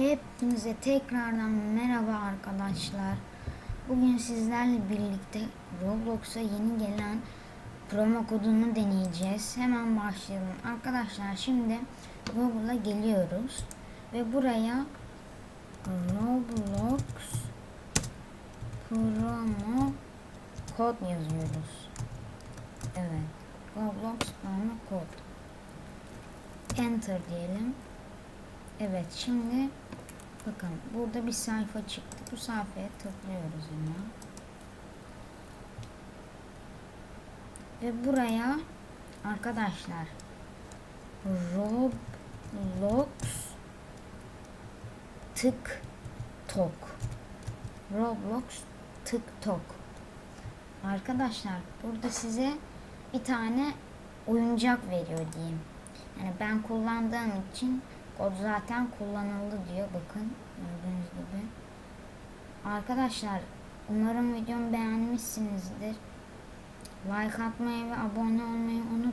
Hepinize tekrardan merhaba arkadaşlar. Bugün sizlerle birlikte Roblox'a yeni gelen promo kodunu deneyeceğiz. Hemen başlayalım. Arkadaşlar şimdi Google'a geliyoruz ve buraya Roblox promo kod yazıyoruz. Evet. Roblox promo kod. Enter diyelim. Evet şimdi bakın burada bir sayfa çıktı. Bu sayfaya tıklıyoruz hemen. Ve buraya arkadaşlar Roblox TikTok Roblox TikTok Arkadaşlar burada size bir tane oyuncak veriyor diyeyim. Yani ben kullandığım için kod zaten kullanıldı diyor. Bakın gördüğünüz gibi. Arkadaşlar umarım videomu beğenmişsinizdir. Like atmayı ve abone olmayı unutmayın.